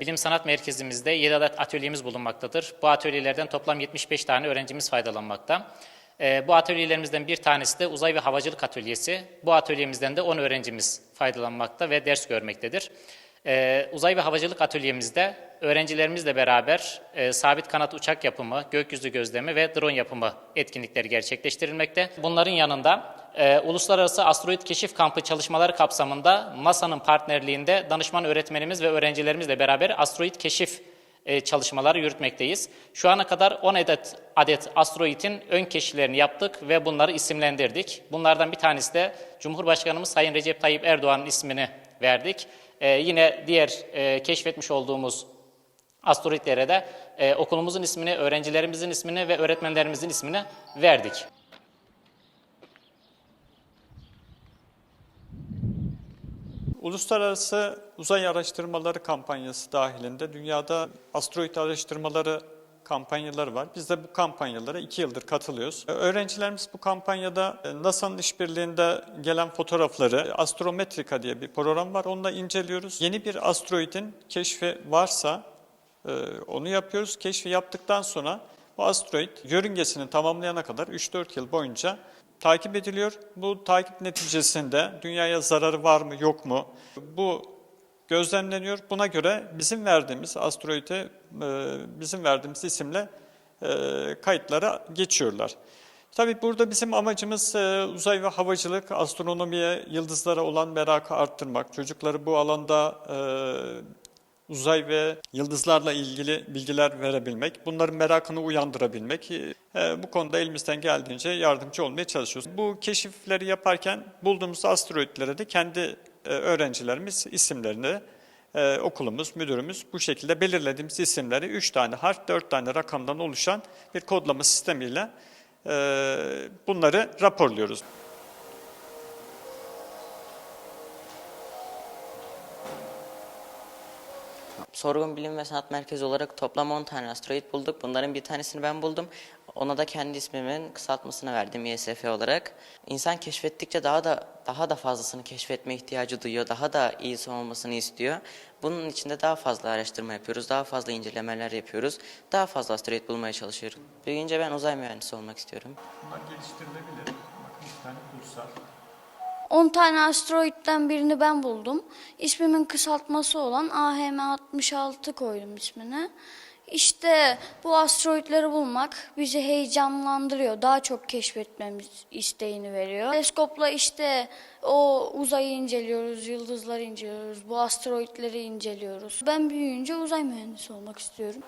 Bilim Sanat Merkezimizde 7 adet atölyemiz bulunmaktadır. Bu atölyelerden toplam 75 tane öğrencimiz faydalanmakta. Ee, Bu atölyelerimizden bir tanesi de uzay ve havacılık atölyesi. Bu atölyemizden de 10 öğrencimiz faydalanmakta ve ders görmektedir. Ee, Uzay ve havacılık atölyemizde öğrencilerimizle beraber e, sabit kanat uçak yapımı, gökyüzü gözlemi ve drone yapımı etkinlikleri gerçekleştirilmekte. Bunların yanında e, Uluslararası Asteroid Keşif Kampı çalışmaları kapsamında NASA'nın partnerliğinde danışman öğretmenimiz ve öğrencilerimizle beraber asteroid keşif e, çalışmaları yürütmekteyiz. Şu ana kadar 10 adet, adet asteroidin ön keşiflerini yaptık ve bunları isimlendirdik. Bunlardan bir tanesi de Cumhurbaşkanımız Sayın Recep Tayyip Erdoğan'ın ismini verdik. E, yine diğer e, keşfetmiş olduğumuz asteroidlere de e, okulumuzun ismini, öğrencilerimizin ismini ve öğretmenlerimizin ismini verdik. Uluslararası Uzay Araştırmaları Kampanyası dahilinde dünyada asteroid araştırmaları kampanyaları var. Biz de bu kampanyalara iki yıldır katılıyoruz. Öğrencilerimiz bu kampanyada e, NASA'nın işbirliğinde gelen fotoğrafları, Astrometrika diye bir program var. Onu da inceliyoruz. Yeni bir asteroidin keşfi varsa e, onu yapıyoruz. Keşfi yaptıktan sonra bu asteroid yörüngesini tamamlayana kadar 3-4 yıl boyunca takip ediliyor. Bu takip neticesinde dünyaya zararı var mı yok mu bu gözlemleniyor. Buna göre bizim verdiğimiz asteroide e, bizim verdiğimiz isimle e, kayıtlara geçiyorlar. Tabii burada bizim amacımız e, uzay ve havacılık, astronomiye, yıldızlara olan merakı arttırmak. Çocukları bu alanda uzay ve yıldızlarla ilgili bilgiler verebilmek, bunların merakını uyandırabilmek. Bu konuda elimizden geldiğince yardımcı olmaya çalışıyoruz. Bu keşifleri yaparken bulduğumuz asteroidlere de kendi öğrencilerimiz isimlerini e, okulumuz, müdürümüz bu şekilde belirlediğimiz isimleri 3 tane harf, 4 tane rakamdan oluşan bir kodlama sistemiyle e, bunları raporluyoruz. Sorgun Bilim ve Sanat Merkezi olarak toplam 10 tane asteroid bulduk. Bunların bir tanesini ben buldum. Ona da kendi ismimin kısaltmasını verdim YSF olarak. İnsan keşfettikçe daha da daha da fazlasını keşfetme ihtiyacı duyuyor. Daha da iyisi olmasını istiyor. Bunun için de daha fazla araştırma yapıyoruz. Daha fazla incelemeler yapıyoruz. Daha fazla asteroid bulmaya çalışıyoruz. Büyüyünce ben uzay mühendisi olmak istiyorum. Bunlar geliştirilebilir. Bakın bir tane kursar. 10 tane asteroitten birini ben buldum. İsmimin kısaltması olan AHM-66 koydum ismini. İşte bu asteroidleri bulmak bizi heyecanlandırıyor. Daha çok keşfetmemiz isteğini veriyor. Teleskopla işte o uzayı inceliyoruz, yıldızları inceliyoruz, bu asteroidleri inceliyoruz. Ben büyüyünce uzay mühendisi olmak istiyorum.